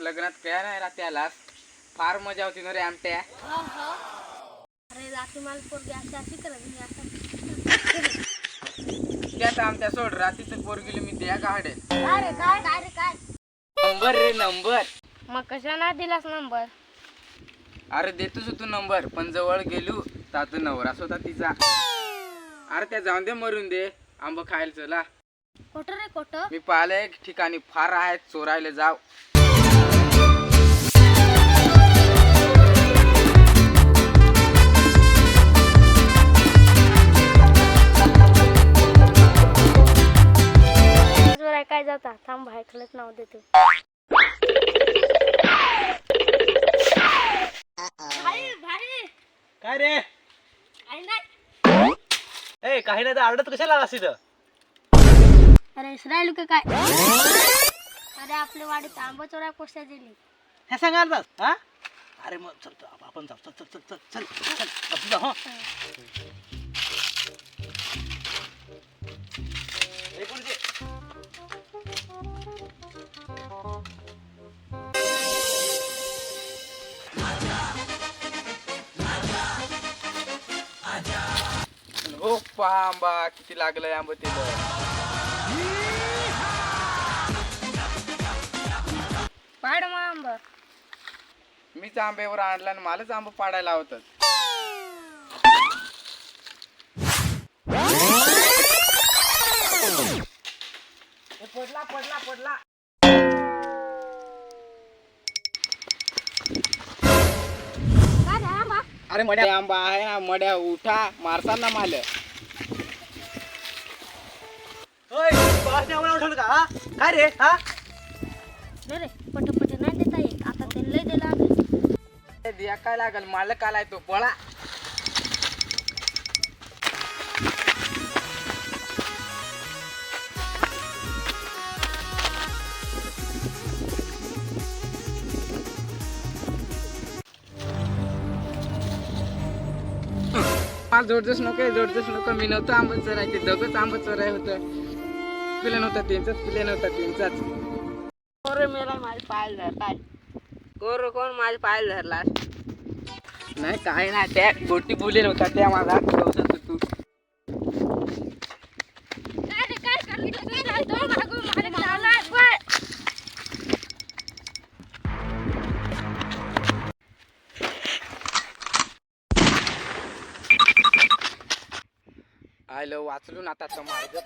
लग्नात काय नाही राहते आलास फार मजा होती ना रे आमट्या. अरे रात्री मला पोरगी अशी अशी करत त्यात आमच्या सोड रात्रीचं पोरगिली मी द्या काढे काय रे काय काय रे काय? नंबर रे नंबर. मग कशा नाही दिलास नंबर? अरे देतोस तू नंबर पण जवळ गेलो तर नवराच होता तिचा. अरे त्या जाऊन दे मरून दे आंब खायला चला. खोटं रे खोटं. मी पाहिलं एक ठिकाणी फार आहेत चोरायला जाव. काय जाता? थांब खलत नाव देतो. काही नाही ए काही नाही तर आरडत कशाला आलास तिथं अरे इसरायल का काय? अरे आपल्या वाडीत आंबा चोरा कोशा दिली. हे सांगाल हा? अरे मग चल चल, आपण जाऊ चल चल चल चल चल चल आपण जाऊ, हं. ए, हो पहा आंबा किती लागलाय आंबा तिला पाड मग आंबा. मीच आंब्यावर आणला आणि मलाच आंबा पाडायला लावतात. पडला पडला पडला. अरे मड्या आंबा आहे ना मड्या उठा मारतात ना माल. उठवलं का? हा? काय रे हा? नाही रे पट पट नाही देता येत. आता ते लय दिला दिया काय लागल? मालक आलाय तो पळा मला जोडजोस नको जोडजोस नको मी नव्हतं आंबट चरायचे दोघंच आंबट चराय होतं. पिले नव्हता त्यांचाच पिले नव्हता त्यांचाच. कोर मेला माझ्या पायाला धर काय कोर कोण माझ्या पायाला धरला? नाही काय नाही त्या गोटी बोले नव्हता त्या माझा हॅलो वाचलो ना आता तो मार्ग